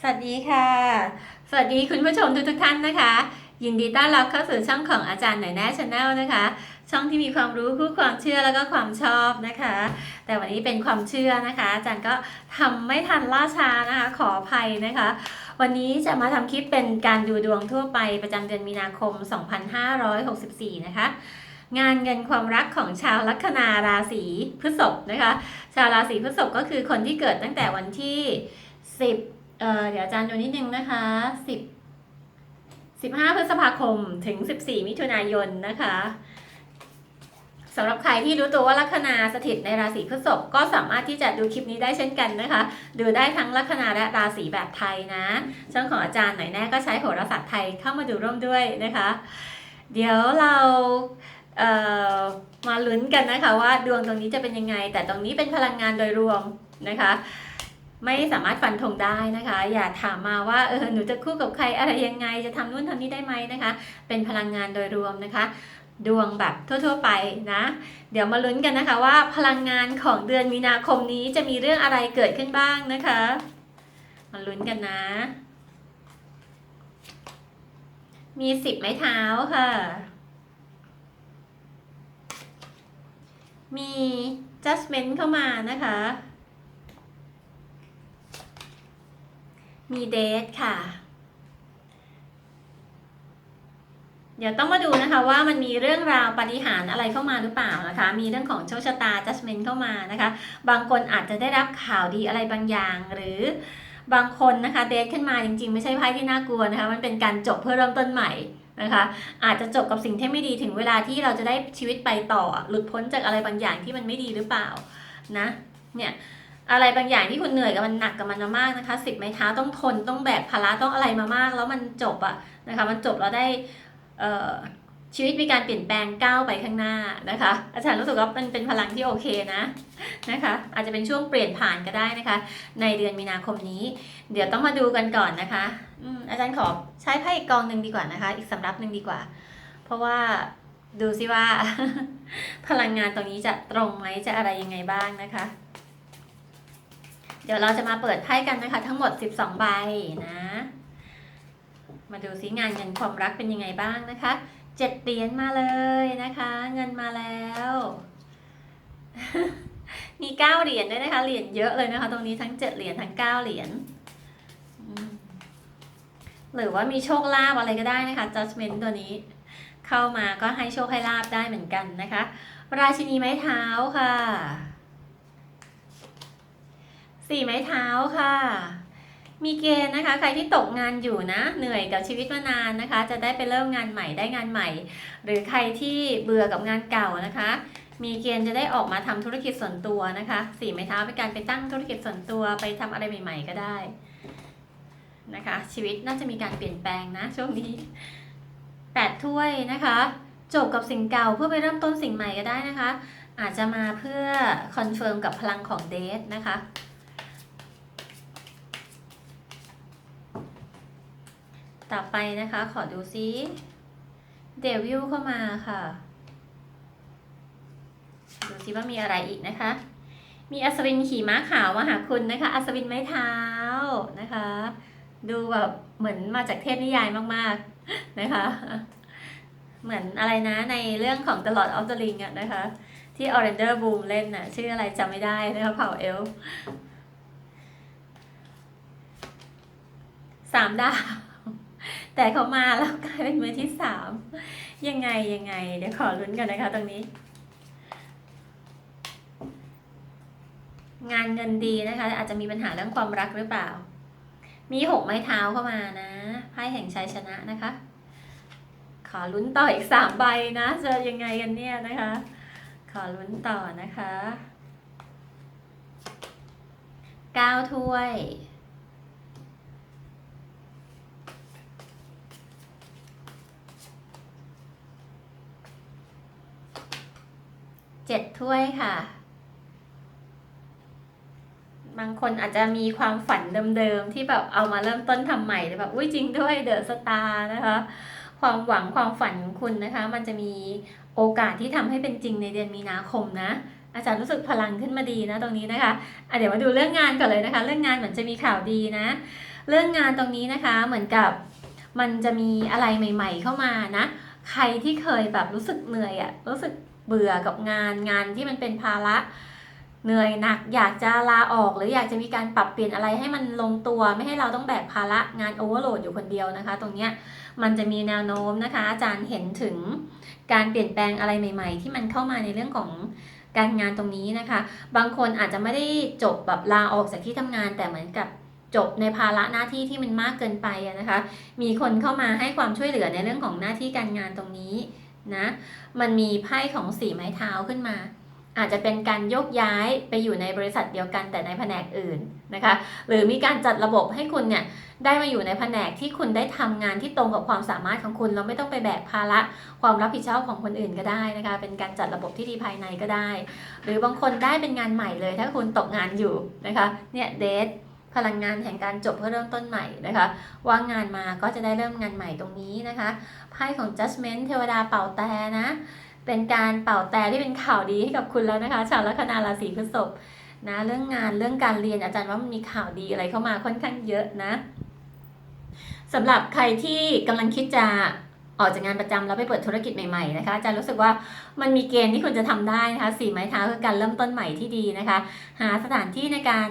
สวัสดีค่ะ สวัสดีคุณผู้ชมทุกทุกท่านนะคะ ยินดีต้อนรับเข้าสู่ช่องของอาจารย์หน่อยแน่ชาแนลนะคะ ช่องที่มีความรู้คู่ความเชื่อแล้วก็ความชอบนะคะ แต่วันนี้เป็นความเชื่อนะคะ อาจารย์ก็ทำไม่ทันล่าช้านะคะ ขออภัยนะคะ วันนี้จะมาทำคลิปเป็นการดูดวงทั่วไปประจำเดือนมีนาคม 2564 นะคะงานเงินความรักของชาวลัคนาราศีพฤษภนะคะ ชาวราศีพฤษภก็คือคนที่เกิดตั้งแต่วันที่ 10 เอ่อเดี๋ยวอาจารย์ดูนิดนึงนะคะ10 15พฤษภาคมถึง14มิถุนายนนะคะสำหรับใครที่รู้ตัวว่าลัคนาสถิตในราศีพฤษภก็สามารถที่จะดูคลิปนี้ได้เช่นกันนะคะ ดูได้ทั้งลัคนาและราศีแบบไทยนะ ช่องของอาจารย์หน่อยแน่ก็ใช้โหราศาสตร์ไทยเข้ามาดูร่วมด้วยนะคะ เดี๋ยวเราเมาลุ้นกันนะคะว่าดวงตรงนี้จะเป็นยังไง แต่ตรงนี้เป็นพลังงานโดยรวมนะคะ ไม่สามารถฟันธงได้นะคะ อย่าถามมาว่าเออหนูจะคู่กับใครอะไรยังไง จะทำนู่นทำนี่ได้ไหมนะคะ เป็นพลังงานโดยรวมนะคะ ดวงแบบทั่ว ๆ ไปนะ เดี๋ยวมาลุ้นกันนะคะว่าพลังงานของเดือนมีนาคมนี้จะมีเรื่องอะไรเกิดขึ้นบ้างนะคะ มาลุ้นกันนะ มีสิบไม้เท้าค่ะ มี judgment เข้ามานะคะ มีเดทค่ะ เดี๋ยวต้องมาดูนะคะว่ามันมีเรื่องราวปาฏิหารย์อะไรเข้ามาหรือเปล่านะคะ มีเรื่องของโชคชะตา judgment เข้ามานะคะ บางคนอาจจะได้รับข่าวดีอะไรบางอย่างหรือบางคนนะคะเดทขึ้นมาจริงๆ ไม่ใช่ไพ่ที่น่ากลัวนะคะ มันเป็นการจบเพื่อเริ่มต้นใหม่นะคะอาจจะจบกับสิ่งที่ไม่ดีถึงเวลาที่เราจะได้ชีวิตไปต่อ หลุดพ้นจากอะไรบางอย่างที่มันไม่ดีหรือเปล่านะเนี่ย อะไรบางอย่างที่คุณเหนื่อยกับมันหนักกับมันมากนะคะสิบไม้เท้าต้องทนต้องแบกภาระต้องอะไรมามาก แล้วมันจบอะนะคะ มันจบแล้วได้เออชีวิตมีการเปลี่ยนแปลงก้าวไปข้างหน้านะคะ อาจารย์รู้สึกว่ามันเป็นพลังที่โอเคนะนะคะ อาจจะเป็นช่วงเปลี่ยนผ่านก็ได้นะคะ ในเดือนมีนาคมนี้ เดี๋ยวต้องมาดูกันก่อนนะคะอืมอาจารย์ขอใช้ไพ่อีกกองหนึ่งดีกว่านะคะ อีกสำรับหนึ่งดีกว่า เพราะว่าดูซิว่า พลังงานตรงนี้จะตรงไหมจะอะไรยังไงบ้างนะคะ เดี๋ยวเราจะมาเปิดไพ่กันนะคะ ทั้งหมด 12 ใบนะ มาดูซิงานเงินความรักเป็นยังไงบ้างนะคะเจ็ดเหรียญมาเลยนะคะ เงินมาแล้ว มีเก้าเหรียญด้วยนะคะเหรียญเยอะเลยนะคะ ตรงนี้ทั้งเจ็ดเหรียญทั้งเก้าเหรียญหรือว่ามีโชคลาภอะไรก็ได้นะคะ judgment ตัวนี้ เข้ามาก็ให้โชคให้ลาบได้เหมือนกันนะคะ ราชินีไม้เท้าค่ะ สี่ไม้เท้าค่ะ มีเกณฑ์นะคะ ใครที่ตกงานอยู่นะ เหนื่อยกับชีวิตมานานนะคะ จะได้ไปเริ่มงานใหม่ได้งานใหม่ หรือใครที่เบื่อกับงานเก่านะคะ มีเกณฑ์จะได้ออกมาทำธุรกิจส่วนตัวนะคะสี่ไม้เท้าเป็นการไปตั้งธุรกิจส่วนตัวไปทำอะไรใหม่ ๆ ก็ได้นะคะ ชีวิตน่าจะมีการเปลี่ยนแปลงนะช่วงนี้แปดถ้วยนะคะ จบกับสิ่งเก่าเพื่อไปเริ่มต้นสิ่งใหม่ก็ได้นะคะ อาจจะมาเพื่อคอนเฟิร์มกับพลังของเดทนะคะ ต่อไปนะคะขอดูซิเดวิลเข้ามาค่ะ ดูซิว่ามีอะไรอีกนะคะ มีอัศวินขี่ม้าขาวมาหาคุณนะคะ อัศวินไม้เท้านะคะ ดูแบบเหมือนมาจากเทพนิยายมากๆนะคะ เหมือนอะไรนะในเรื่องของ The Lord of the Ring อะนะคะ ที่ Orlando Bloom เล่นน่ะชื่ออะไรจำไม่ได้นะคะเผ่าเอลสามดาว แต่เขามาแล้วกลายเป็นมือที่สามยังไงยังไง เดี๋ยวขอลุ้นกันนะคะตรงนี้ งานเงินดีนะคะ อาจจะมีปัญหาเรื่องความรักหรือเปล่า มีหกไม้เท้าเข้ามานะไพ่แห่งชัยชนะนะคะ ขอลุ้นต่ออีกสามใบนะจะยังไงกันเนี่ยนะคะ ขอลุ้นต่อนะคะเก้าถ้วย เจ็ดถ้วยค่ะ บางคนอาจจะมีความฝันเดิมๆ ที่แบบเอามาเริ่มต้นทำใหม่เลยแบบอุ้ยจริงด้วยเดอะสตาร์นะคะ ความหวังความฝันของคุณนะคะ มันจะมีโอกาสที่ทำให้เป็นจริงในเดือนมีนาคมนะอาจารย์รู้สึกพลังขึ้นมาดีนะตรงนี้นะคะะเดี๋ยวมาดูเรื่องงานก่อนเลยนะคะ เรื่องงานเหมือนจะมีข่าวดีนะ เรื่องงานตรงนี้นะคะเหมือนกับมันจะมีอะไรใหม่ ๆ เข้ามานะ ใครที่เคยแบบรู้สึกเหนื่อยอะรู้สึก เบื่อกับงานงานที่มันเป็นภาระเหนื่อยหนักอยากจะลาออก หรืออยากจะมีการปรับเปลี่ยนอะไรให้มันลงตัว ไม่ให้เราต้องแบกภาระงานโอเวอร์โหลดอยู่คนเดียวนะคะ ตรงเนี้ยมันจะมีแนวโน้มนะคะ อาจารย์เห็นถึงการเปลี่ยนแปลงอะไรใหม่ ๆ ที่มันเข้ามาในเรื่องของการงานตรงนี้นะคะ บางคนอาจจะไม่ได้จบแบบลาออกจากที่ทำงาน แต่เหมือนกับจบในภาระหน้าที่ที่มันมากเกินไปนะคะ มีคนเข้ามาให้ความช่วยเหลือในเรื่องของหน้าที่การงานตรงนี้ นะ มันมีไพ่ของสีไม้เท้าขึ้นมา อาจจะเป็นการยกย้ายไปอยู่ในบริษัทเดียวกันแต่ในแผนกอื่นนะคะ หรือมีการจัดระบบให้คุณเนี่ยได้มาอยู่ในแผนกที่คุณได้ทำงานที่ตรงกับความสามารถของคุณเราไม่ต้องไปแบกภาระความรับผิดชอบของคนอื่นก็ได้นะคะ เป็นการจัดระบบที่ดีภายในก็ได้ หรือบางคนได้เป็นงานใหม่เลย ถ้าคุณตกงานอยู่นะคะเนี่ยเดทพลังงานแห่งการจบเพื่อเริ่มต้นใหม่นะคะ ว่างงานมาก็จะได้เริ่มงานใหม่ตรงนี้นะคะ ไพ่ของ judgment เทวดาเป่าแต่นะ เป็นการเป่าแต่ที่เป็นข่าวดีให้กับคุณแล้วนะคะชาวลัคนาราศีพฤษภนะเรื่องงานเรื่องการเรียนอาจารย์ว่ามันมีข่าวดีอะไรเข้ามาค่อนข้างเยอะนะสำหรับใครที่กำลังคิดจะออกจากงานประจำแล้วไปเปิดธุรกิจใหม่ๆนะคะอาจารย์รู้สึกว่ามันมีเกณฑ์ที่คุณจะทำได้นะคะสี่ไม้เท้าคือการเริ่มต้นใหม่ที่ดีนะคะ หาสถานที่ในการ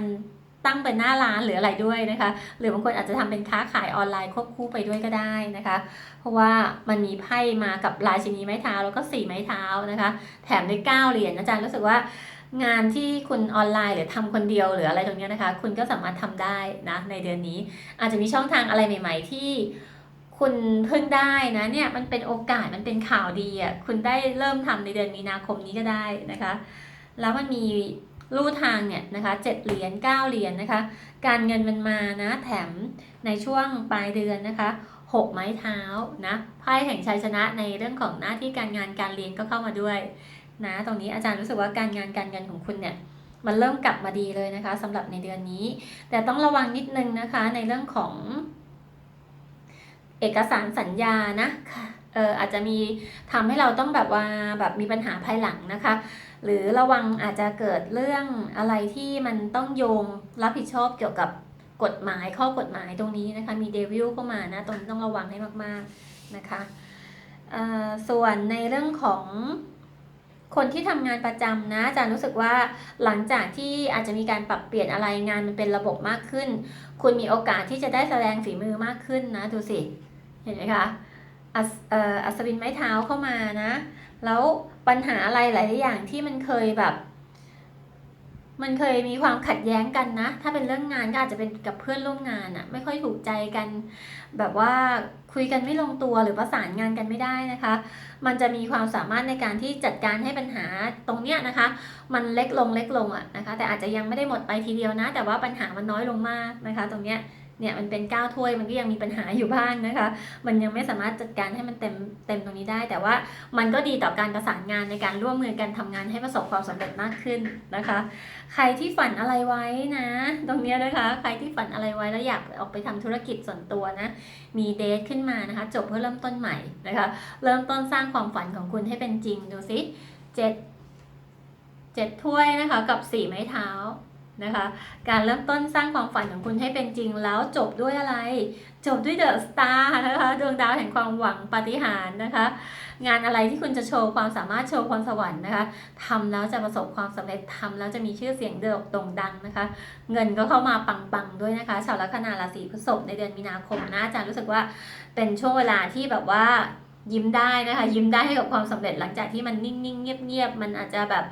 ตั้งเป็นหน้าร้านหรืออะไรด้วยนะคะ หรือบางคนอาจจะทำเป็นค้าขายออนไลน์ควบคู่ไปด้วยก็ได้นะคะ เพราะว่ามันมีไพ่มากับลายชนีไม้เท้าแล้วก็สี่ไม้เท้านะคะ แถมด้วยเก้าเหรียญอาจารย์รู้สึกว่างานที่คุณออนไลน์หรือทำคนเดียวหรืออะไรตรงเนี้ยนะคะ คุณก็สามารถทำได้นะในเดือนนี้ อาจจะมีช่องทางอะไรใหม่ ๆ ที่คุณเพิ่งได้นะเนี่ยมันเป็นโอกาสมันเป็นข่าวดีอะคุณได้เริ่มทำในเดือนมีนาคมนี้ก็ได้นะคะ แล้วมันมี ลู่ทางเนี่ยนะคะเจ็ดเหรียญเก้าเหรียญนะคะ การเงินมันมานะแถมในช่วงปลายเดือนนะคะหกไม้เท้านะไพ่แห่งชัยชนะในเรื่องของหน้าที่การงานการเรียนก็เข้ามาด้วยนะตรงนี้อาจารย์รู้สึกว่าการงานการเงินของคุณเนี่ยมันเริ่มกลับมาดีเลยนะคะสำหรับในเดือนนี้ แต่ต้องระวังนิดนึงนะคะในเรื่องของ เอกสารสัญญานะเอออาจจะมีทำให้เราต้องแบบว่าแบบมีปัญหาภายหลังนะคะ หรือระวังอาจจะเกิดเรื่องอะไรที่มันต้องโยงรับผิดชอบเกี่ยวกับกฎหมายข้อกฎหมายตรงนี้นะคะ มีเดวิลเข้ามานะ ตรงนี้ต้องระวังให้มากๆนะคะส่วนในเรื่องของคนที่ทำงานประจำนะอาจารย์รู้สึกว่าหลังจากที่อาจจะมีการปรับเปลี่ยนอะไรงานมันเป็นระบบมากขึ้น คุณมีโอกาสที่จะได้แสดงฝีมือมากขึ้นนะดูสิเห็นไหมคะอัศวินไม้เท้าเข้ามานะ แล้ว ปัญหาอะไรหลายอย่างที่มันเคยแบบ มันเคยมีความขัดแย้งกันนะ ถ้าเป็นเรื่องงานก็อาจจะเป็นกับเพื่อนร่วมงานอะไม่ค่อยถูกใจกัน แบบว่าคุยกันไม่ลงตัวหรือประสานงานกันไม่ได้นะคะ มันจะมีความสามารถในการที่จัดการให้ปัญหาตรงเนี้ยนะคะ มันเล็กลงเล็กลงอะนะคะ แต่อาจจะยังไม่ได้หมดไปทีเดียวนะ แต่ว่าปัญหามันน้อยลงมากนะคะ ตรงเนี้ย เนี่ยมันเป็นก้าถ้วยมันก็ยังมีปัญหาอยู่บ้างนะคะ มันยังไม่สามารถจัดการให้มันเต็มเต็มตรงนี้ได้ แต่ว่ามันก็ดีต่อการประสานงานในการร่วมมือกันทำงานให้ประสบความสำเร็จมากขึ้นนะคะ ใครที่ฝันอะไรไว้นะ ตรงนี้นะคะ ใครที่ฝันอะไรไว้แล้วอยากออกไปทำธุรกิจส่วนตัวนะ มีเดทขึ้นมานะคะ จบเพื่อเริ่มต้นใหม่นะคะ เริ่มต้นสร้างความฝันของคุณให้เป็นจริงดูสิเจ็ดเจ็ดถ้วยนะคะกับสี่ไม้เท้า นะคะ การเริ่มต้นสร้างความฝันของคุณให้เป็นจริงแล้วจบด้วยอะไร จบด้วยเดอะสตาร์นะคะดวงดาวแห่งความหวังปาฏิหาริย์นะคะ งานอะไรที่คุณจะโชว์ความสามารถโชว์พรสวรรค์นะคะทำแล้วจะประสบความสำเร็จทำแล้วจะมีชื่อเสียงโด่งดังนะคะ เงินก็เข้ามาปังๆด้วยนะคะ ชาวลัคนาราศีพฤษภในเดือนมีนาคมนะอาจารย์รู้สึกว่าเป็นช่วงเวลาที่แบบว่า ยิ้มได้นะคะ ยิ้มได้ให้กับความสำเร็จหลังจากที่มันนิ่งๆเงียบๆมันอาจจะแบบ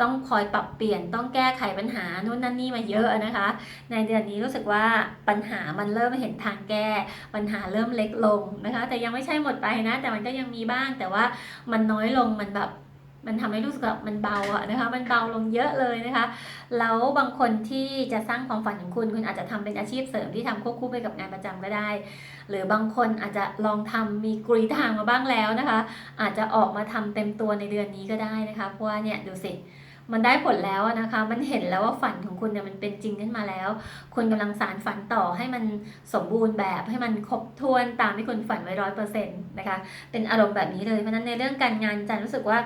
ต้องคอยปรับเปลี่ยนต้องแก้ไขปัญหาโน่นนั่นนี่มาเยอะนะคะ ในเดือนนี้รู้สึกว่าปัญหามันเริ่มเห็นทางแก้ ปัญหาเริ่มเล็กลงนะคะ แต่ยังไม่ใช่หมดไปนะ แต่มันก็ยังมีบ้างแต่ว่ามันน้อยลงมันแบบ มันทำให้รู้สึกแบบมันเบาอะนะคะ มันเบาลงเยอะเลยนะคะ แล้วบางคนที่จะสร้างความฝันของคุณ คุณอาจจะทำเป็นอาชีพเสริมที่ทำควบคู่ไปกับงานประจำก็ได้ หรือบางคนอาจจะลองทำมีกรีทางมาบ้างแล้วนะคะ อาจจะออกมาทำเต็มตัวในเดือนนี้ก็ได้นะคะ เพราะว่าเนี่ยดูสิ มันได้ผลแล้วนะคะ มันเห็นแล้วว่าฝันของคุณเนี่ยมันเป็นจริงขึ้นมาแล้ว คุณกำลังสารฝันต่อให้มันสมบูรณ์แบบให้มันครบถ้วนตามที่คุณฝันไว้ร้อยเปอร์เซ็นต์นะคะ เป็นอารมณ์แบบนี้เลย เพราะนั้นในเรื่องการงานจันรู้สึกว่า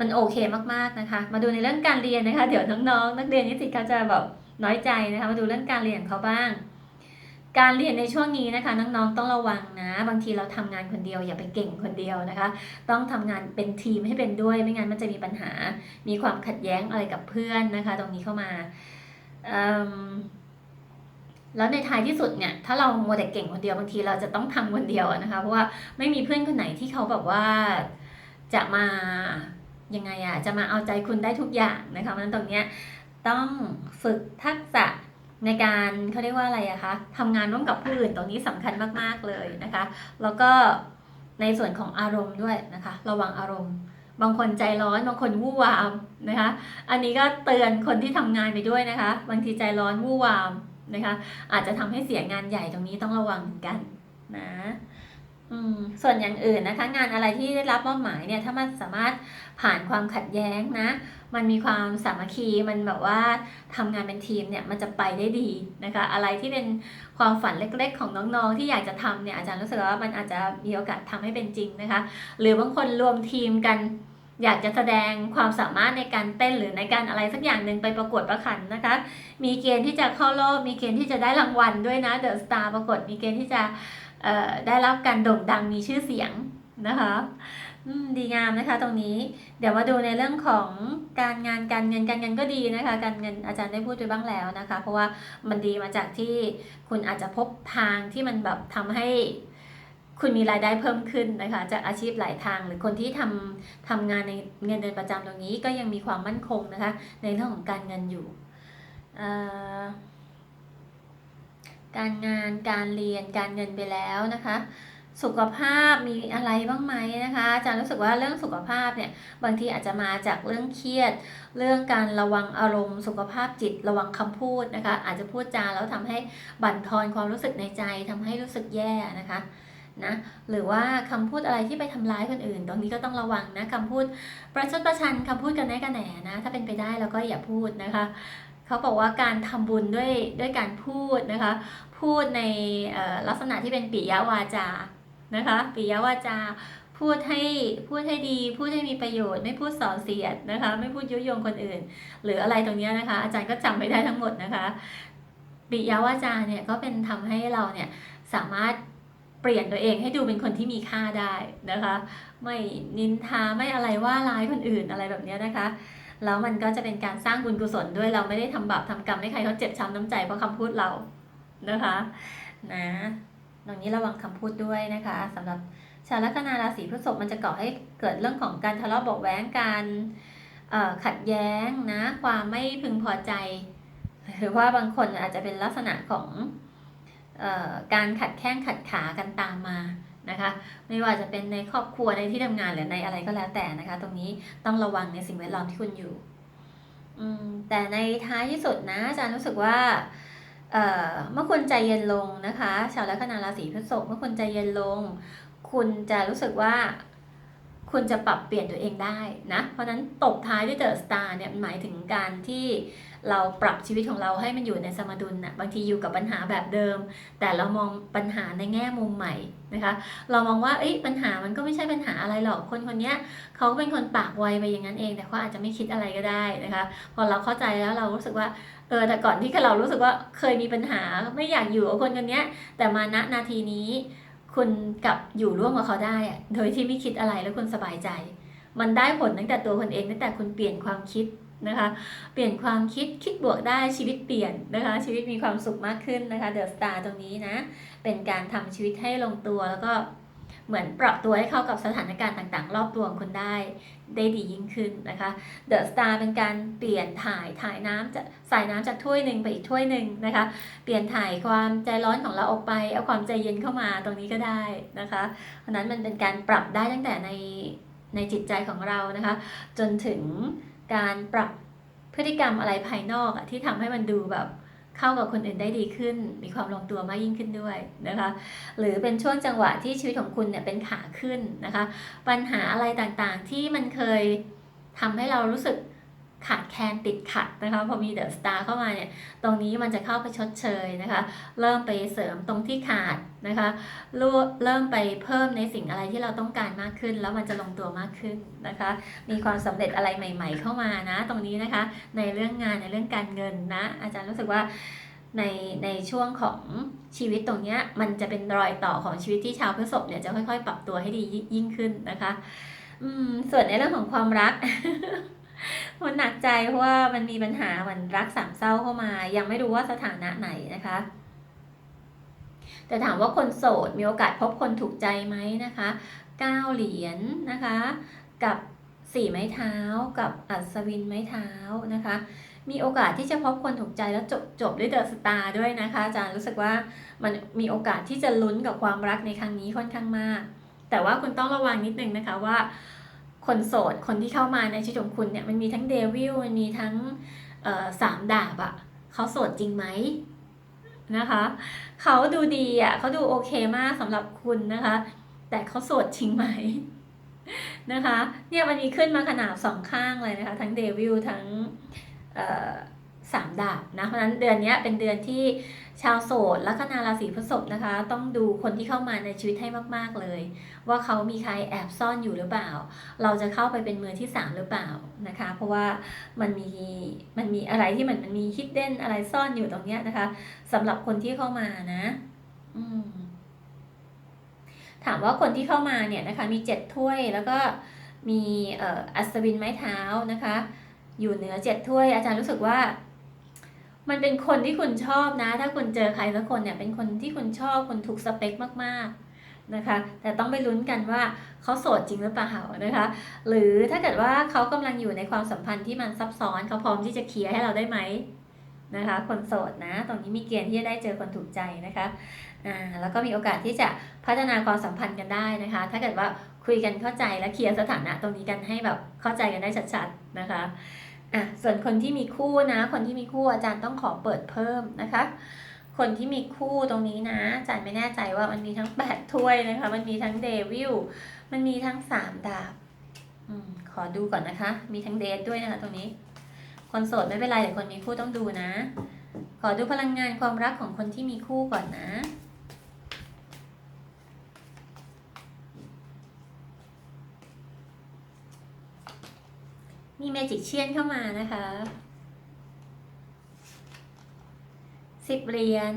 มันโอเคมากๆนะคะ มาดูในเรื่องการเรียนนะคะ เดี๋ยวน้องๆ นักเรียนนิสิตเขาจะแบบน้อยใจนะคะ มาดูเรื่องการเรียนเขาบ้าง การเรียนในช่วงนี้นะคะน้องๆต้องระวังนะ บางทีเราทำงานคนเดียวอย่าไปเก่งคนเดียวนะคะ ต้องทำงานเป็นทีมให้เป็นด้วย ไม่งั้นมันจะมีปัญหา มีความขัดแย้งอะไรกับเพื่อนนะคะ ตรงนี้เข้ามาแล้วในท้ายที่สุดเนี่ยถ้าเราโมแต่เก่งคนเดียวบางทีเราจะต้องทำคนเดียวนะคะเพราะว่าไม่มีเพื่อนคนไหนที่เขาแบบว่าจะมายังไงอะจะมาเอาใจคุณได้ทุกอย่างนะคะเพราะฉะนั้นตรงเนี้ยต้องฝึกทักษะ ในการเขาเรียกว่าอะไรอะคะทำงานร่วมกับผู้อื่นตรงนี้สำคัญมากๆเลยนะคะ แล้วก็ในส่วนของอารมณ์ด้วยนะคะ ระวังอารมณ์ บางคนใจร้อน บางคนวู่วามนะคะ อันนี้ก็เตือนคนที่ทำงานไปด้วยนะคะ บางทีใจร้อนวู่วามนะคะ อาจจะทำให้เสียงานใหญ่ตรงนี้ต้องระวังเหมือนกันนะ ส่วนอย่างอื่นนะคะ งานอะไรที่ได้รับมอบหมายเนี่ยถ้ามันสามารถผ่านความขัดแย้งนะ มันมีความสามัคคีมันแบบว่าทำงานเป็นทีมเนี่ยมันจะไปได้ดีนะคะ อะไรที่เป็นความฝันเล็กๆ ของน้องๆ ที่อยากจะทำเนี่ยอาจารย์รู้สึกว่ามันอาจจะมีโอกาสทำให้เป็นจริงนะคะ หรือบางคนรวมทีมกันอยากจะแสดงความสามารถในการเต้นหรือในการอะไรสักอย่างหนึ่งไปประกวดประขันนะคะ มีเกณฑ์ที่จะเข้ารอบมีเกณฑ์ที่จะได้รางวัลด้วยนะเดอะสตาร์ประกวดมีเกณฑ์ที่จะ ได้รับการโด่งดังมีชื่อเสียงนะคะดีงามนะคะตรงนี้เดี๋ยวมาดูในเรื่องของการงานการเงินการเงินก็ดีนะคะ การเงินอาจารย์ได้พูดไปบ้างแล้วนะคะ เพราะว่ามันดีมาจากที่คุณอาจจะพบทางที่มันแบบทำให้คุณมีรายได้เพิ่มขึ้นนะคะ จากอาชีพหลายทาง หรือคนที่ทำทำงานในเงินเดือนประจำตรงนี้ก็ยังมีความมั่นคงนะคะ ในเรื่องของการเงินอยู่เอ่อ การงานการเรียนการเงินไปแล้วนะคะ สุขภาพมีอะไรบ้างไหมนะคะอาจารย์รู้สึกว่าเรื่องสุขภาพเนี่ยบางทีอาจจะมาจากเรื่องเครียด เรื่องการระวังอารมณ์ สุขภาพจิตระวังคำพูดนะคะ อาจจะพูดจาแล้วทำให้บั่นทอนความรู้สึกในใจทำให้รู้สึกแย่นะคะนะหรือว่าคำพูดอะไรที่ไปทำร้ายคนอื่น ตรงนี้ก็ต้องระวังนะคำพูดประชดประชันคำพูดกันแน่กันแหนนะ ถ้าเป็นไปได้เราก็อย่าพูดนะคะ เขาบอกว่าการทำบุญด้วยด้วยการพูดนะคะ พูดในลักษณะที่เป็นปิยวาจานะคะปิยวาจาพูดให้พูดให้ดี พูดให้มีประโยชน์ ไม่พูดส่อเสียดนะคะ ไม่พูดยุยงคนอื่น หรืออะไรตรงนี้นะคะ อาจารย์ก็จำไม่ได้ทั้งหมดนะคะปิยวาจาเนี่ยก็เป็นทำให้เราเนี่ยสามารถเปลี่ยนตัวเองให้ดูเป็นคนที่มีค่าได้นะคะ ไม่นินทาไม่อะไรว่าร้ายคนอื่นอะไรแบบนี้นะคะ แล้วมันก็จะเป็นการสร้างบุญกุศลด้วยเราไม่ได้ทำบาปทำกรรมให้ใครเขาเจ็บช้ำน้ำใจเพราะคำพูดเรานะคะนะตรงนี้ระวังคำพูดด้วยนะคะสำหรับชาวลัคนาราศีพฤษภมันจะก่อให้เกิดเรื่องของการทะเลาะเบาะแว้งการขัดแย้งนะความไม่พึงพอใจหรือว่าบางคนอาจจะเป็นลักษณะของออการขัดแข้งขัดขากันตามมา นะคะ ไม่ว่าจะเป็นในครอบครัวในที่ทำงานหรือในอะไรก็แล้วแต่นะคะ ตรงนี้ต้องระวังในสิ่งแวดล้อมที่คุณอยู่แต่ในท้ายที่สุดนะอาจารย์รู้สึกว่าเอ่อเมื่อคุณใจเย็นลงนะคะ ชาวลัคนาราศีพฤษภเมื่อคุณใจเย็นลง คุณจะรู้สึกว่า คุณจะปรับเปลี่ยนตัวเองได้นะ เพราะนั้นตบท้ายด้วยเดอะสตาร์เนี่ยหมายถึงการที่เราปรับชีวิตของเราให้มันอยู่ในสมดุลนะบางทีอยู่กับปัญหาแบบเดิม แต่เรามองปัญหาในแง่มุมใหม่นะคะ เรามองว่าเอ้ยปัญหามันก็ไม่ใช่ปัญหาอะไรหรอกคนคนเนี้ยเขาเป็นคนปากไวไปอย่างนั้นเอง แต่เขาอาจจะไม่คิดอะไรก็ได้นะคะ พอเราเข้าใจแล้วเรารู้สึกว่าเออแต่ก่อนที่เรารู้สึกว่าเคยมีปัญหาไม่อยากอยู่กับคนคนเนี้ยแต่มาณนาทีนี้ คุณกลับอยู่ร่วมกับเขาได้โดยที่ไม่คิดอะไรแล้วคุณสบายใจ มันได้ผลตั้งแต่ตัวคนเองตั้งแต่คุณเปลี่ยนความคิดนะคะ เปลี่ยนความคิดคิดบวกได้ชีวิตเปลี่ยนนะคะ ชีวิตมีความสุขมากขึ้นนะคะเดอะสตาร์ตรงนี้นะ เป็นการทำชีวิตให้ลงตัวแล้วก็ เหมือนปรับตัวให้เข้ากับสถานการณ์ต่างๆ รอบตัวของคุณได้ได้ดียิ่งขึ้นนะคะเดอะสตาร์เป็นการเปลี่ยนถ่ายถ่ายน้ำจะใส่น้ำจากถ้วยหนึ่งไปอีกถ้วยหนึ่งนะคะ เปลี่ยนถ่ายความใจร้อนของเราออกไป เอาความใจเย็นเข้ามาตรงนี้ก็ได้นะคะ เพราะนั้นมันเป็นการปรับได้ตั้งแต่ในในจิตใจของเรานะคะ จนถึงการปรับพฤติกรรมอะไรภายนอกอที่ทำให้มันดูแบบ เข้ากับคนอื่นได้ดีขึ้น มีความลงตัวมากยิ่งขึ้นด้วยนะคะ หรือเป็นช่วงจังหวะที่ชีวิตของคุณเนี่ยเป็นขาขึ้นนะคะ ปัญหาอะไรต่างๆที่มันเคยทำให้เรารู้สึก ขาดแคลนติดขัดนะคะพอมีเดอะสตาร์เข้ามาเนี่ยตรงนี้มันจะเข้าไปชดเชยนะคะ เริ่มไปเสริมตรงที่ขาดนะคะเริ่มเริ่มไปเพิ่มในสิ่งอะไรที่เราต้องการมากขึ้น แล้วมันจะลงตัวมากขึ้นนะคะ มีความสำเร็จอะไรใหม่ ๆ เข้ามานะ ตรงนี้นะคะในเรื่องงานในเรื่องการเงินนะ อาจารย์รู้สึกว่าในในช่วงของชีวิตตรงนี้มันจะเป็นรอยต่อของชีวิตที่ชาวพฤษภเนี่ยจะค่อยๆ ปรับตัวให้ดียิ่งขึ้นนะคะ อืมส่วนในเรื่องของความรัก มันหนักใจเพราะว่ามันมีปัญหาเหมือนรักสามเศร้าเข้ามา ยังไม่รู้ว่าสถานะไหนนะคะ แต่ถามว่าคนโสดมีโอกาสพบคนถูกใจไหมนะคะเก้าเหรียญนะคะ กับสี่ไม้เท้า กับอัศวินไม้เท้านะคะ มีโอกาสที่จะพบคนถูกใจแล้วจบจบด้วยเดอะสตาร์ด้วยนะคะอาจารย์รู้สึกว่ามันมีโอกาสที่จะลุ้นกับความรักในครั้งนี้ค่อนข้างมาก แต่ว่าคุณต้องระวังนิดนึงนะคะว่า คนโสด คนที่เข้ามาในชีวิตของคุณเนี่ยมันมีทั้งเดวิลมันมีทั้งสามดาบอะ่ะเขาโสดจริงไหมนะคะเขาดูดีอะ่ะเขาดูโอเคมากสำหรับคุณนะคะ แต่เขาโสดจริงไหมนะคะเนี่ยมันมีขึ้นมาขนาดสองข้างเลยนะคะ ทั้งเดวิลทั้งสามดาบนะเพราะฉะนั้นเดือนนี้เป็นเดือนที่ ชาวโสดลัคนาราศีพฤษภนะคะ ต้องดูคนที่เข้ามาในชีวิตให้มาก ๆเลย ว่าเขามีใครแอบซ่อนอยู่หรือเปล่า เราจะเข้าไปเป็นมือที่สามหรือเปล่านะคะ เพราะว่ามันมีมันมีอะไรที่มันมันมีฮิดเด้นอะไรซ่อนอยู่ตรงเนี้ยนะคะสำหรับคนที่เข้ามานะ อืมถามว่าคนที่เข้ามาเนี่ยนะคะ มีเจ็ดถ้วยแล้วก็มีเอ่ออัศวินไม้เท้านะคะ อยู่เหนือเจ็ดถ้วยอาจารย์รู้สึกว่า มันเป็นคนที่คุณชอบนะ ถ้าคุณเจอใครสักคนเนี่ยเป็นคนที่คุณชอบคนถูกสเปคมากๆนะคะ แต่ต้องไปลุ้นกันว่าเขาโสดจริงหรือเปล่านะคะ หรือถ้าเกิดว่าเขากำลังอยู่ในความสัมพันธ์ที่มันซับซ้อนเขาพร้อมที่จะเคลียร์ให้เราได้ไหมนะคะ คนโสดนะ ตรงนี้มีเกณฑ์ที่จะได้เจอคนถูกใจนะคะอ่าแล้วก็มีโอกาสที่จะพัฒนาความสัมพันธ์กันได้นะคะ ถ้าเกิดว่าคุยกันเข้าใจและเคลียร์สถานะตรงนี้กันให้แบบเข้าใจกันได้ชัดๆนะคะ อะส่วนคนที่มีคู่นะ คนที่มีคู่อาจารย์ต้องขอเปิดเพิ่มนะคะ คนที่มีคู่ตรงนี้นะ อาจารย์ไม่แน่ใจว่ามันมีทั้งแปดถ้วยนะคะ มันมีทั้งเดวิลมันมีทั้งสามดาบอมขอดูก่อนนะคะ มีทั้งเดทด้วยนะคะตรงนี้ คนโสดไม่เป็นไรแต่คนมีคู่ต้องดูนะ ขอดูพลังงานความรักของคนที่มีคู่ก่อนนะ มีเมจิกเชียนเข้ามานะคะสิบเหรียญ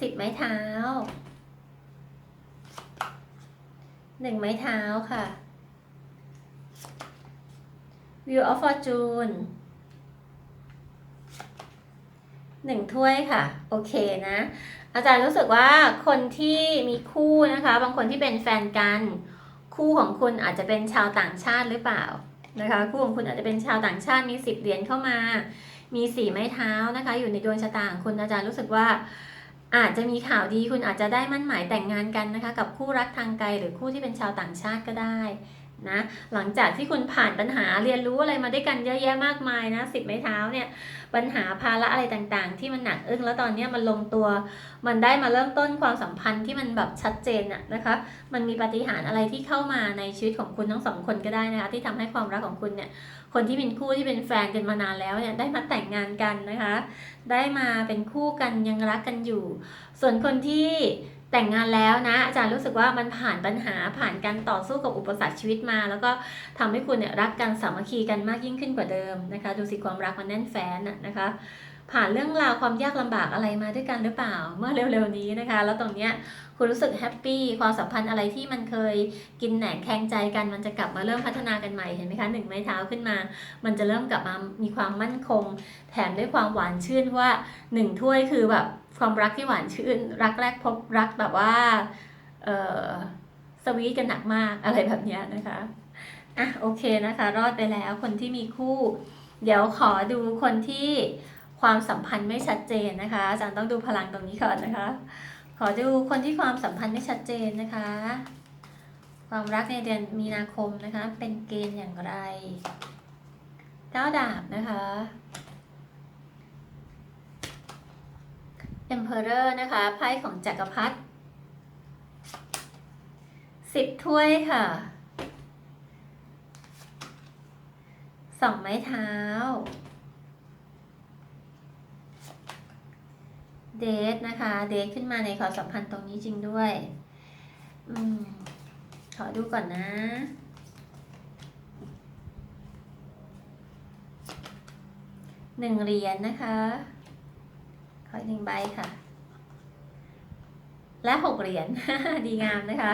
สิบไม้เท้าหนึ่งไม้เท้าค่ะ View of Fortune หนึ่งถ้วยค่ะ โอเคนะ อาจารย์รู้สึกว่าคนที่มีคู่นะคะ บางคนที่เป็นแฟนกัน คู่ของคุณอาจจะเป็นชาวต่างชาติหรือเปล่านะคะ คู่ของคุณอาจจะเป็นชาวต่างชาติมีสิบเหรียญเข้ามา มีสี่ไม้เท้านะคะ อยู่ในดวงชะตาของคุณอาจารย์รู้สึกว่า อาจจะมีข่าวดีคุณอาจจะได้มั่นหมายแต่งงานกันนะคะ กับคู่รักทางไกลหรือคู่ที่เป็นชาวต่างชาติก็ได้นะหลังจากที่คุณผ่านปัญหาเรียนรู้อะไรมาด้วยกันเยอะแยะมากมายนะสิบไม้เท้าเนี่ย ปัญหาภาระอะไรต่างๆ ที่มันหนักอึ้งแล้วตอนนี้มันลงตัว มันได้มาเริ่มต้นความสัมพันธ์ที่มันแบบชัดเจนอะนะคะ มันมีปฏิหารอะไรที่เข้ามาในชีวิตของคุณทั้งสองคนก็ได้นะคะ ที่ทำให้ความรักของคุณเนี่ยคนที่เป็นคู่ที่เป็นแฟนกันมานานแล้วเนี่ยได้มาแต่งงานกันนะคะ ได้มาเป็นคู่กันยังรักกันอยู่ ส่วนคนที่ แต่งงานแล้วนะ อาจารย์รู้สึกว่ามันผ่านปัญหาผ่านการต่อสู้กับอุปสรรคชีวิตมา แล้วก็ทำให้คุณเนี่ยรักกันสามัคคีกันมากยิ่งขึ้นกว่าเดิมนะคะ ดูสิความรักมันแน่นแฟ้นนะคะ ผ่านเรื่องราวความยากลำบากอะไรมาด้วยกันหรือเปล่าเมื่อเร็วๆนี้นะคะ แล้วตรงเนี้ยคุณรู้สึกแฮปปี้ความสัมพันธ์อะไรที่มันเคยกินแหนงแข่งใจกันมันจะกลับมาเริ่มพัฒนากันใหม่เห็นไหมคะหนึ่งไม้เท้าขึ้นมา มันจะเริ่มกลับมามีความมั่นคง แถมด้วยความหวานชื่นว่าหนึ่งถ้วยคือแบบ ความรักที่หวานชื่น รักแรกพบรักแบบว่าเออสวีทกันหนักมากอะไรแบบนี้นะคะอะโอเคนะคะ รอดไปแล้วคนที่มีคู่ เดี๋ยวขอดูคนที่ความสัมพันธ์ไม่ชัดเจนนะคะ อาจารย์ต้องดูพลังตรงนี้ก่อนนะคะ ขอดูคนที่ความสัมพันธ์ไม่ชัดเจนนะคะ ความรักในเดือนมีนาคมนะคะ เป็นเกณฑ์อย่างไรเก้าดาบนะคะ Emperor นะคะไพ่ของจักรพรรดิสิบถ้วยค่ะสองไม้เท้า เดทนะคะ เดทขึ้นมาในความสัมพันธ์ตรงนี้จริงด้วยอืมขอดูก่อนนะหนึ่งเหรียญนะคะ ขออีกหนึ่งใบค่ะ และหกเหรียญ ดีงามนะคะ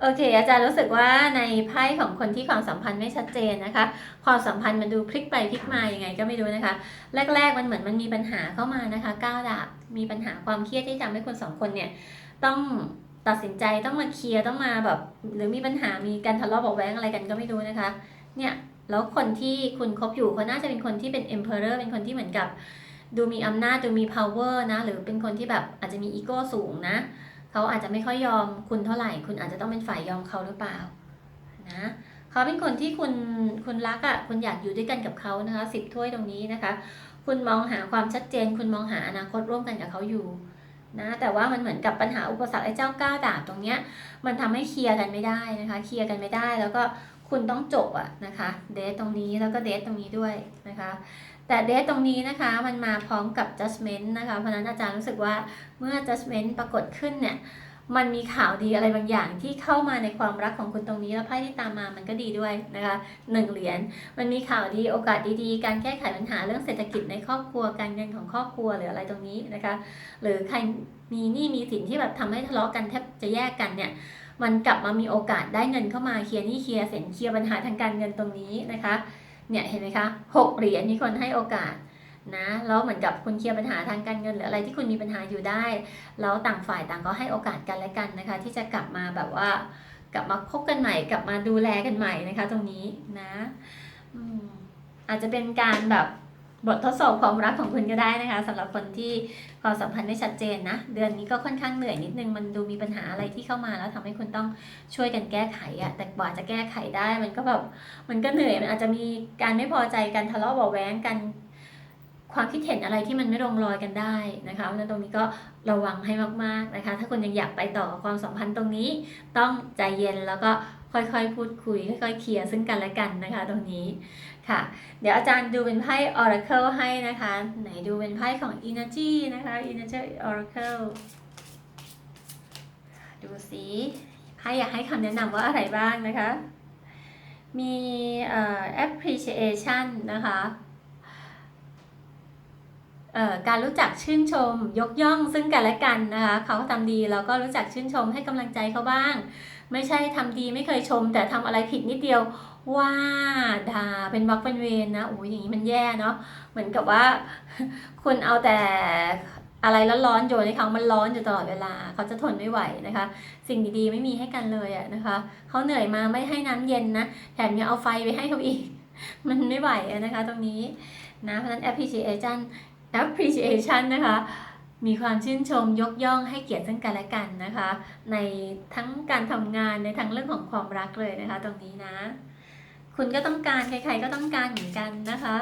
โอเค อาจารย์รู้สึกว่าในไพ่ของคนที่ความสัมพันธ์ไม่ชัดเจนนะคะ ความสัมพันธ์มันดูพลิกไปพลิกมายังไงก็ไม่รู้นะคะ แรก ๆ มันเหมือนมันมีปัญหาเข้ามานะคะก้าวดาบมีปัญหาความเครียดที่ทำให้คนสองคนเนี่ยต้องตัดสินใจต้องมาเคลียร์ต้องมาแบบ หรือมีปัญหามีการทะเลาะเบาะแว้งอะไรกันก็ไม่รู้นะคะ เนี่ยแล้วคนที่คุณคบอยู่เขาน่าจะเป็นคนที่เป็น emperor เป็นคนที่เหมือนกับ ดูมีอำนาจดูมี power นะ หรือเป็นคนที่แบบอาจจะมีอีโก้สูงนะ เขาอาจจะไม่ค่อยยอมคุณเท่าไหร่ คุณอาจจะต้องเป็นฝ่ายยอมเขาหรือเปล่านะเขาเป็นคนที่คุณคุณรักอะ่ะคุณอยากอยู่ด้วยกันกับเขานะคะสิบถ้วยตรงนี้นะคะ คุณมองหาความชัดเจน คุณมองหาอนาคตร่วมกันกับเขาอยู่นะแต่ว่ามันเหมือนกับปัญหาอุปสรรคไอ้เจ้าก้าวดาบตรงเนี้ยมันทำให้เคลียร์กันไม่ได้นะคะเคลียร์กันไม่ได้แล้วก็คุณต้องจบอะนะคะเดทตรงนี้แล้วก็เดทตรงนี้ด้วยนะคะ แต่เดทตรงนี้นะคะมันมาพร้อมกับ judgment นะคะ เพราะนั้นอาจารย์รู้สึกว่าเมื่อ judgment ปรากฏขึ้นเนี่ยมันมีข่าวดีอะไรบางอย่างที่เข้ามาในความรักของคุณตรงนี้แล้วไพ่ที่ตามมามันก็ดีด้วยนะคะหนึ่งเหรียญมันมีข่าวดีโอกาสดีๆ การแก้ไขปัญหาเรื่องเศรษฐกิจในครอบครัวการเงินของครอบครัวหรืออะไรตรงนี้นะคะ หรือใครมีหนี้มีสินที่แบบทำให้ทะเลาะกันแทบจะแยกกันเนี่ยมันกลับมามีโอกาสได้เงินเข้ามาเคลียร์หนี้เคลียร์สินเคลียร์ปัญหาทางการเงินตรงนี้นะคะ เนี่ยเห็นไหมคะหกเหรียญมีคนให้โอกาสนะแล้วเหมือนกับคุณเคลียร์ปัญหาทางการเงินหรืออะไรที่คุณมีปัญหาอยู่ได้แล้วต่างฝ่ายต่างก็ให้โอกาสกันและกันนะคะ ที่จะกลับมาแบบว่ากลับมาคบกันใหม่ กลับมาดูแลกันใหม่นะคะ ตรงนี้นะอืมอาจจะเป็นการแบบ บททดสอบความรักของคุณก็ได้นะคะสำหรับคนที่ความสัมพันธ์ไม่ชัดเจนนะ เดือนนี้ก็ค่อนข้างเหนื่อยนิดนึง มันดูมีปัญหาอะไรที่เข้ามาแล้วทำให้คุณต้องช่วยกันแก้ไขอะแต่กว่าจะแก้ไขได้มันก็แบบมันก็เหนื่อยมันอาจจะมีการไม่พอใจกันทะเลาะเบาแว้งกันความคิดเห็นอะไรที่มันไม่ลงรอยกันได้นะคะเพราะนั้นตรงนี้ก็ระวังให้มากๆนะคะ ถ้าคุณยังอยากไปต่อความสัมพันธ์ตรงนี้ ต้องใจเย็นแล้วก็ค่อยๆ พูดคุย ค่อยๆเคลียร์ซึ่งกันและกันนะคะ ตรงนี้ ค่ะ เดี๋ยวอาจารย์ดูเป็นไพ่ Oracle ให้นะคะ ไหนดูเป็นไพ่ของ Energy นะคะ Energy Oracle ดูสิไพ่อยากให้คำแนะนำว่าอะไรบ้างนะคะ มีเอ่อ appreciation นะคะการรู้จักชื่นชม ยกย่องซึ่งกันและกันนะคะเขาทำดีเราก็รู้จักชื่นชมให้กำลังใจเขาบ้าง ไม่ใช่ทำดีไม่เคยชม แต่ทำอะไรผิดนิดเดียว ว่าด่าเป็นวักเป็นเวรนะโอ้ยอย่างนี้มันแย่เนาะเหมือนกับว่า คุณเอาแต่อะไรร้อนๆโยนให้เขามันร้อนอยู่ตลอดเวลา เขาจะทนไม่ไหวนะคะ สิ่งดีๆไม่มีให้กันเลยอะนะคะเขาเหนื่อยมาไม่ให้น้ำเย็นนะแถมยังเอาไฟไปให้เขาอีก มันไม่ไหวนะคะ ตรงนี้นะเพราะฉะนั้น appreciation appreciation นะคะมีความชื่นชมยกย่องให้เกียรติซึ่งกันและกันนะคะ ในทั้งการทำงานในทั้งเรื่องของความรักเลยนะคะ ตรงนี้นะ คุณก็ต้องการ ใครๆก็ต้องการเหมือนกันนะคะ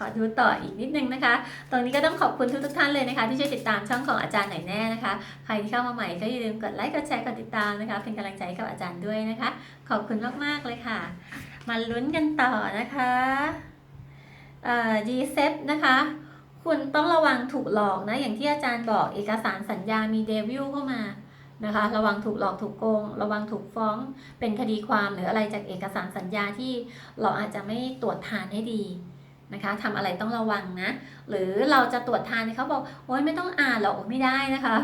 ขอดูต่ออีกนิดนึงนะคะ ตรงนี้ก็ต้องขอบคุณทุกๆท่านเลยนะคะ ที่ช่วยติดตามช่องของอาจารย์หน่อยแน่นะคะ ใครที่เข้ามาใหม่ก็อย่าลืมกดไลค์ กดแชร์ กดติดตามนะคะ เป็นกำลังใจกับอาจารย์ด้วยนะคะ ขอบคุณมากๆเลยค่ะ มาลุ้นกันต่อนะคะเอ่อ G s e p นะคะ คุณต้องระวังถูกหลอกนะ อย่างที่อาจารย์บอกเอกสารสัญญามีเดวิลเข้ามา นะคะ ระวังถูกหลอกถูกโกง ระวังถูกฟ้องเป็นคดีความหรืออะไรจากเอกสารสัญญาที่เราอาจจะไม่ตรวจทานให้ดีนะคะทำอะไรต้องระวังนะ หรือเราจะตรวจทานเขาบอกโอ๊ยไม่ต้องอ่านหรอกไม่ได้นะคะ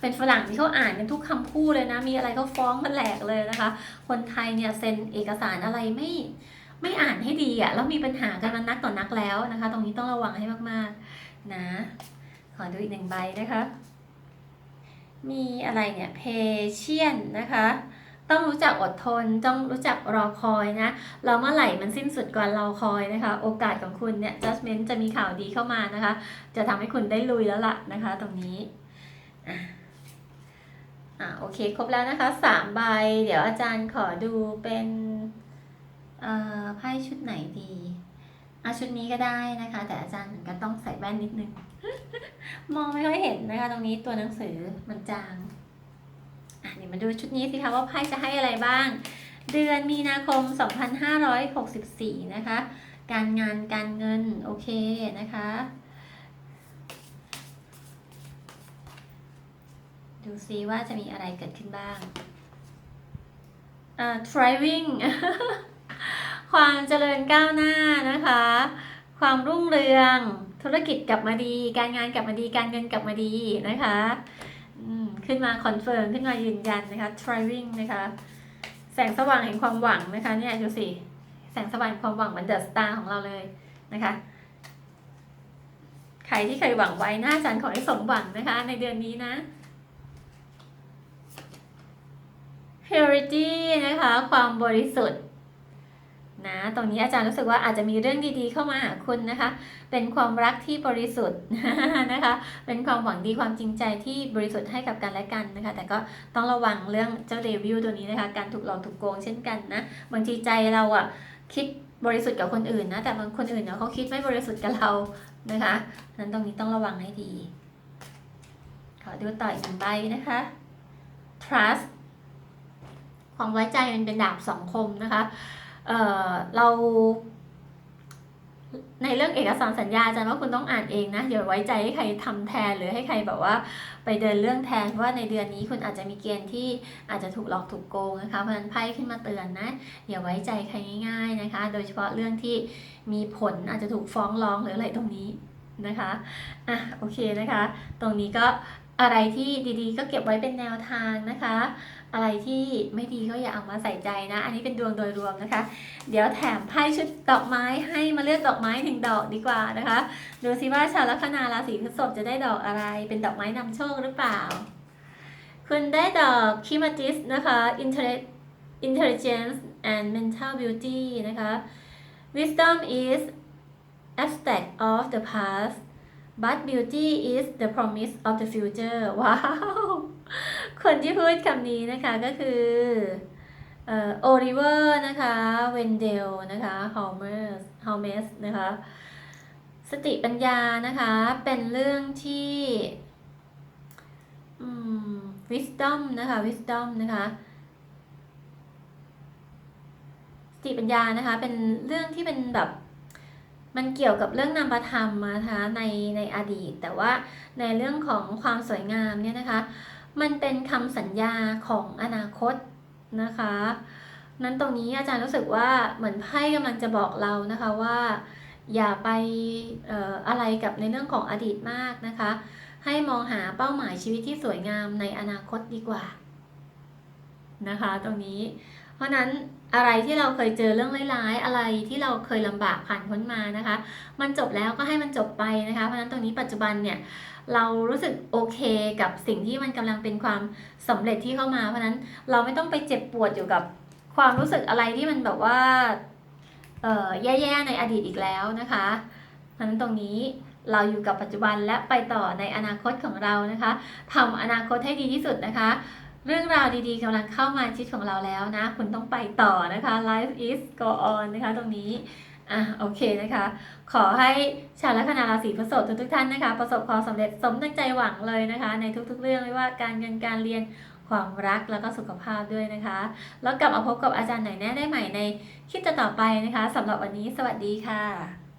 เป็นฝรั่งที่เขาอ่านกันทุกคำพูดเลยนะ มีอะไรก็ฟ้องกันแหลกเลยนะคะ คนไทยเนี่ยเซ็นเอกสารอะไรไม่ไม่อ่านให้ดีอะ่ะแล้วมีปัญหากันมานักต่อนนักแล้วนะคะ ตรงนี้ต้องระวังให้มากๆนะ ขอดูอีกหนึ่งใบนะคะ มีอะไรเนี่ย patient นะคะ ต้องรู้จักอดทน ต้องรู้จักรอคอยนะ เราเมื่อไหร่มันสิ้นสุดก่อนเราคอยนะคะ โอกาสของคุณเนี่ย judgment จะมีข่าวดีเข้ามานะคะ จะทำให้คุณได้ลุยแล้วล่ะนะคะ ตรงนี้อะโอเค ครบแล้วนะคะสามใบ เดี๋ยวอาจารย์ขอดูเป็นเอ่อไพ่ชุดไหนดีอะชุดนี้ก็ได้นะคะ แต่อาจารย์เหมือนกันต้องใส่แว่นนิดนึง มองไม่ค่อยเห็นนะคะ ตรงนี้ตัวหนังสือมันจาง อะเดี๋ยวมาดูชุดนี้สิคะว่าไพ่จะให้อะไรบ้าง เดือนมีนาคม 2564 นะคะ การงานการเงินโอเคนะคะ ดูซิว่าจะมีอะไรเกิดขึ้นบ้างอ่า thriving ความเจริญก้าวหน้านะคะ ความรุ่งเรือง ธุรกิจกลับมาดี การงานกลับมาดี การเงินกลับมาดีนะคะขึ้นมาคอนเฟิร์มขึ้นมายืนยันนะคะ thriving นะคะ แสงสว่างแห่งความหวังนะคะเนี่ยดูสิ แสงสว่างความหวังเหมือนเดอะสตาร์ของเราเลยนะคะใครที่เคยหวังไว้หน้าจันขอให้สมหวังนะคะ ในเดือนนี้นะ purity นะคะ ความบริสุทธิ์ นะตรงนี้อาจารย์รู้สึกว่าอาจจะมีเรื่องดีๆเข้ามาหาคุณนะคะ เป็นความรักที่บริสุทธิ์นะคะ เป็นความหวังดีความจริงใจที่บริสุทธิ์ให้กับกันและกันนะคะ แต่ก็ต้องระวังเรื่องเจ้าเดวิลตัวนี้นะคะ การถูกหลอกถูกโกงเช่นกันนะ บางทีใจเราอะคิดบริสุทธิ์กับคนอื่นนะ แต่บางคนอื่นเนี่ยเขาคิดไม่บริสุทธิ์กับเรานะคะนั้นตรงนี้ต้องระวังให้ดี ขอดูต่ออีกหนึ่งใบนะคะ trust ความไว้ใจมันเป็นดาบสองคมนะคะ เอ่อเรา ในเรื่องเอกสารสัญญาอาจารย์ว่าคุณต้องอ่านเองนะอย่าไว้ใจให้ใครทำแทนหรือให้ใครแบบว่า ไปเดินเรื่องแทนเพราะว่าในเดือนนี้คุณอาจจะมีเกณฑ์ที่อาจจะถูกหลอกถูกโกงนะคะเพราะฉะนั้นไพ่ขึ้นมาเตือนนะอย่าไว้ใจใครง่าย ๆนะคะ โดยเฉพาะเรื่องที่มีผลอาจจะถูกฟ้องร้องหรืออะไรตรงนี้นะคะอะโอเคนะคะ ตรงนี้ก็อะไรที่ดีๆ ก็เก็บไว้เป็นแนวทางนะคะ อะไรที่ไม่ดีก็อย่าเอามาใส่ใจนะ อันนี้เป็นดวงโดยรวมนะคะ เดี๋ยวแถมไพ่ชุดดอกไม้ให้มาเลือกดอกไม้หนึ่งดอกดีกว่านะคะ ดูสิว่าชาวลัคนาราศีพฤษภจะได้ดอกอะไร เป็นดอกไม้นำโชคหรือเปล่า คุณได้ดอกคิมาติสนะคะ Intelli- intelligence and mental beauty นะคะ wisdom is abstract of the past but beauty is the promise of the future ว้าว คนที่พูดคำนี้นะคะก็คือโอลิเวอร์นะคะเวนเดลนะคะฮอลเมอร์ฮอลเมสนะคะสติปัญญานะคะเป็นเรื่องที่อืม wisdom นะคะ wisdom นะคะสติปัญญานะคะเป็นเรื่องที่เป็นแบบ มันเกี่ยวกับเรื่องนามธรรมนะคะในในอดีต แต่ว่าในเรื่องของความสวยงามเนี่ยนะคะ มันเป็นคำสัญญาของอนาคตนะคะ นั้นตรงนี้อาจารย์รู้สึกว่าเหมือนไพ่กำลังจะบอกเรานะคะว่า อย่าไปเอ่ออะไรกับในเรื่องของอดีตมากนะคะ ให้มองหาเป้าหมายชีวิตที่สวยงามในอนาคตดีกว่านะคะ ตรงนี้ เพราะนั้น อะไรที่เราเคยเจอเรื่องร้ายๆ อะไรที่เราเคยลำบากผ่านพ้นมานะคะ มันจบแล้วก็ให้มันจบไปนะคะ เพราะฉะนั้นตรงนี้ปัจจุบันเนี่ยเรารู้สึกโอเคกับสิ่งที่มันกำลังเป็นความสำเร็จที่เข้ามาเพราะนั้นเราไม่ต้องไปเจ็บปวดอยู่กับความรู้สึกอะไรที่มันแบบว่าเออแย่ๆในอดีตอีกแล้วนะคะเพราะฉะนั้นตรงนี้เราอยู่กับปัจจุบันและไปต่อในอนาคตของเรานะคะทำอนาคตให้ดีที่สุดนะคะ เรื่องราวดีๆกำลังเข้ามาชีวิตของเราแล้วนะ คุณต้องไปต่อนะคะ life is go on นะคะตรงนี้อะโอเคนะคะ ขอให้ชาวลัคนาราศีพฤษภทุกๆท่านนะคะ ประสบความสำเร็จสมตั้งใจหวังเลยนะคะ ในทุกๆเรื่องไม่ว่าการเงินการเรียนความรักแล้วก็สุขภาพด้วยนะคะ แล้วกลับมาพบกับอาจารย์ไหนแน่ได้ใหม่ในคลิปต่อไปนะคะสำหรับวันนี้สวัสดีค่ะ